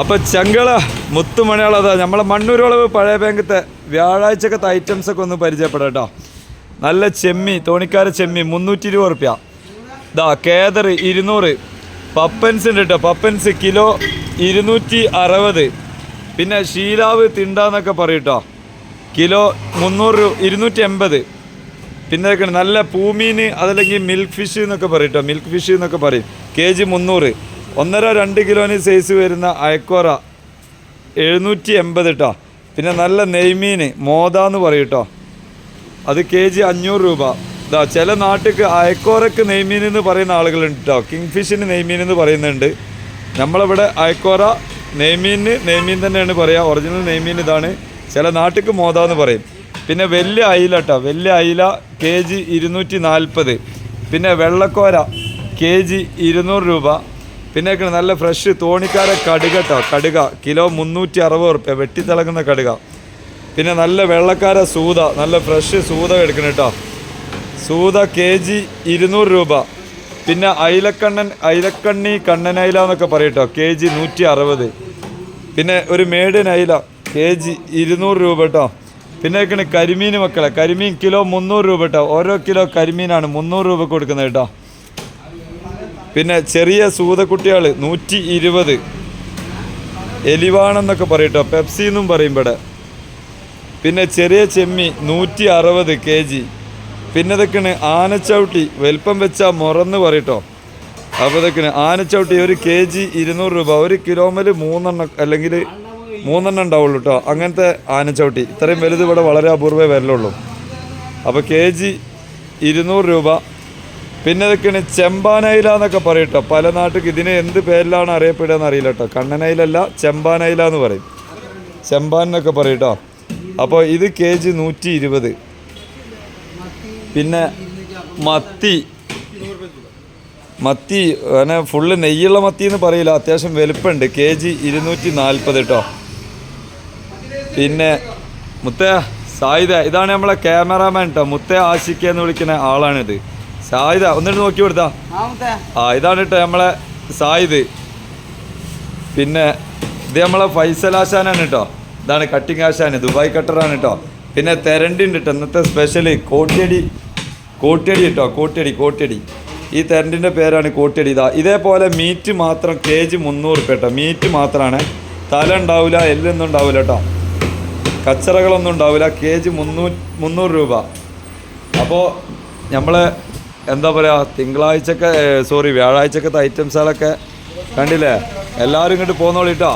അപ്പോൾ ചെങ്കള മുത്തുമണികളതാ നമ്മളെ മണ്ണൂരോളവ് പഴയ ബാങ്കത്തെ വ്യാഴാഴ്ചക്കത്തെ ഐറ്റംസ് ഒക്കെ ഒന്ന് പരിചയപ്പെടാം നല്ല ചെമ്മി തോണിക്കാര ചെമ്മി മുന്നൂറ്റി ഇരുപത് റുപ്യ ഇതാ കേദർ ഇരുന്നൂറ്. പപ്പൻസ് ഉണ്ട് കേട്ടോ പപ്പൻസ് കിലോ ഇരുന്നൂറ്റി അറുപത് പിന്നെ ഷീലാവ് തിണ്ടാന്നൊക്കെ പറയും കേട്ടോ. കിലോ മുന്നൂറ് ഇരുന്നൂറ്റി എൺപത് പിന്നെ നല്ല പൂമീന് അതല്ലെങ്കിൽ മിൽക്ക് ഫിഷ് എന്നൊക്കെ പറയും കേട്ടോ മിൽക്ക് ഫിഷ് എന്നൊക്കെ പറയും. കെ ജി മുന്നൂറ്. ഒന്നര രണ്ട് കിലോന് സൈസ് വരുന്ന അയക്കോറ എഴുന്നൂറ്റി എൺപത് കേട്ടോ പിന്നെ നല്ല നെയ്മീൻ മോത എന്ന് പറയും കേട്ടോ അത് കെ ജി അഞ്ഞൂറ് രൂപ. ഇതാ ചില നാട്ടിക്ക് അയക്കോറയ്ക്ക് നെയ്മീൻ എന്ന് പറയുന്ന ആളുകളുണ്ട് കേട്ടോ കിങ് ഫിഷിന് നെയ്മീൻ എന്ന് പറയുന്നുണ്ട്. നമ്മളിവിടെ അയക്കോറ നെയ്മീനിന് നെയ്മീൻ തന്നെയാണ് പറയുക ഒറിജിനൽ നെയ്മീൻ ഇതാണ്. ചില നാട്ടിക്ക് മോത എന്ന് പറയും. പിന്നെ വലിയ അയില കേട്ടോ വലിയ അയില കെ ജി ഇരുന്നൂറ്റി നാൽപ്പത് പിന്നെ വെള്ളക്കോര കെ ജി ഇരുന്നൂറ് രൂപ. പിന്നെ നല്ല ഫ്രഷ് തോണിക്കാര കടുക കേട്ടോ കടുക. കിലോ മുന്നൂറ്റി അറുപത് റുപ്യ വെട്ടിത്തിളങ്ങുന്ന കടുക. പിന്നെ നല്ല വെള്ളക്കാര സൂത നല്ല ഫ്രഷ് സൂത എടുക്കണം കേട്ടോ സൂത കെ ജി ഇരുന്നൂറ് രൂപ. പിന്നെ അയിലക്കണ്ണൻ അയിലക്കണ്ണി കണ്ണൻ അയില എന്നൊക്കെ പറയട്ടോ കെ ജി നൂറ്റി അറുപത് പിന്നെ ഒരു മേടിൻ അയില കെ ജി ഇരുന്നൂറ് രൂപ കേട്ടോ പിന്നെ കരിമീൻ മക്കളെ കരിമീൻ കിലോ മുന്നൂറ് രൂപ കേട്ടോ ഓരോ കിലോ കരിമീനാണ് മുന്നൂറ് രൂപ കൊടുക്കുന്നത് കേട്ടോ പിന്നെ ചെറിയ സൂതക്കുട്ടികൾ നൂറ്റി ഇരുപത് എലിവാണെന്നൊക്കെ പറയട്ടോ പെപ്സി എന്നും പറയും ഇവിടെ. പിന്നെ ചെറിയ ചെമ്മി നൂറ്റി അറുപത് കെ ജി പിന്നെ ഇതൊക്കെയാണ് ആനച്ചവിട്ടി വലിപ്പം വെച്ചാൽ മുറന്ന് പറയട്ടോ. അപ്പോൾ ഇതൊക്കെയാണ് ആനച്ചവിട്ടി ഒരു കെ ജി ഇരുന്നൂറ് രൂപ ഒരു കിലോമേൽ മൂന്നെണ്ണം അല്ലെങ്കിൽ മൂന്നെണ്ണം ഉണ്ടാവുള്ളൂ കേട്ടോ അങ്ങനത്തെ ആനച്ചവിട്ടി. ഇത്രയും വലുത് ഇവിടെ വളരെ അപൂർവേ വരലുള്ളൂ. അപ്പോൾ കെ ജി ഇരുന്നൂറ് രൂപ പിന്നെ ഇതൊക്കെയാണ് ചെമ്പാനയില എന്നൊക്കെ പറയും കേട്ടോ പല നാട്ടിൽ ഇതിന് എന്ത് പേരിലാണ് അറിയപ്പെടുക എന്ന് അറിയില്ല കേട്ടോ കണ്ണനയിലല്ല ചെമ്പാനയില എന്ന് പറയും. ചെമ്പാൻ എന്നൊക്കെ പറയട്ടോ അപ്പോൾ ഇത് കെ ജി നൂറ്റി ഇരുപത്. പിന്നെ മത്തി. മത്തി അങ്ങനെ ഫുള്ള് നെയ്യുള്ള മത്തി എന്ന് പറയില്ല. അത്യാവശ്യം വലുപ്പമുണ്ട്. കെ ജി ഇരുന്നൂറ്റി നാൽപ്പത് കേട്ടോ പിന്നെ മുത്തേ സായിദ ഇതാണ് നമ്മളെ ക്യാമറാമാൻ കേട്ടോ മുത്തേ ആശിക്ക എന്ന് വിളിക്കുന്ന ആളാണിത്. സായിദ ഒന്നിട്ട് നോക്കി കൊടുത്താ. ആ ഇതാണ് കേട്ടോ നമ്മളെ സായിദ്. പിന്നെ ഇത് നമ്മളെ ഫൈസൽ ആശാനാണ് കേട്ടോ ഇതാണ് കട്ടിങ് ആശാൻ ദുബായ് കട്ടറാണ് കേട്ടോ പിന്നെ തെരണ്ടി ഉണ്ട് കേട്ടോ ഇന്നത്തെ സ്പെഷ്യൽ കോട്ടിയടി. കോട്ടിയടി കേട്ടോ കോട്ടിയടി കോട്ടിയടി. ഈ തെരണ്ടിന്റെ പേരാണ് കോട്ടിയടി. ഇതാ ഇതേപോലെ മീറ്റ് മാത്രം കെ ജി മുന്നൂറ് റുപ്യ കേട്ടോ മീറ്റ് മാത്രമാണ് തല ഉണ്ടാവില്ല എല്ലൊന്നും ഉണ്ടാവില്ല കേട്ടോ കച്ചറകളൊന്നും ഉണ്ടാവില്ല കെ ജി മുന്നൂ മുന്നൂറ് രൂപ. അപ്പോൾ നമ്മൾ എന്താ പറയുക തിങ്കളാഴ്ചക്കെ സോറി വ്യാഴാഴ്ചക്കത്തെ ഐറ്റംസുകളൊക്കെ കണ്ടില്ലേ? എല്ലാവരും ഇങ്ങോട്ട് പോന്നോളിട്ടോ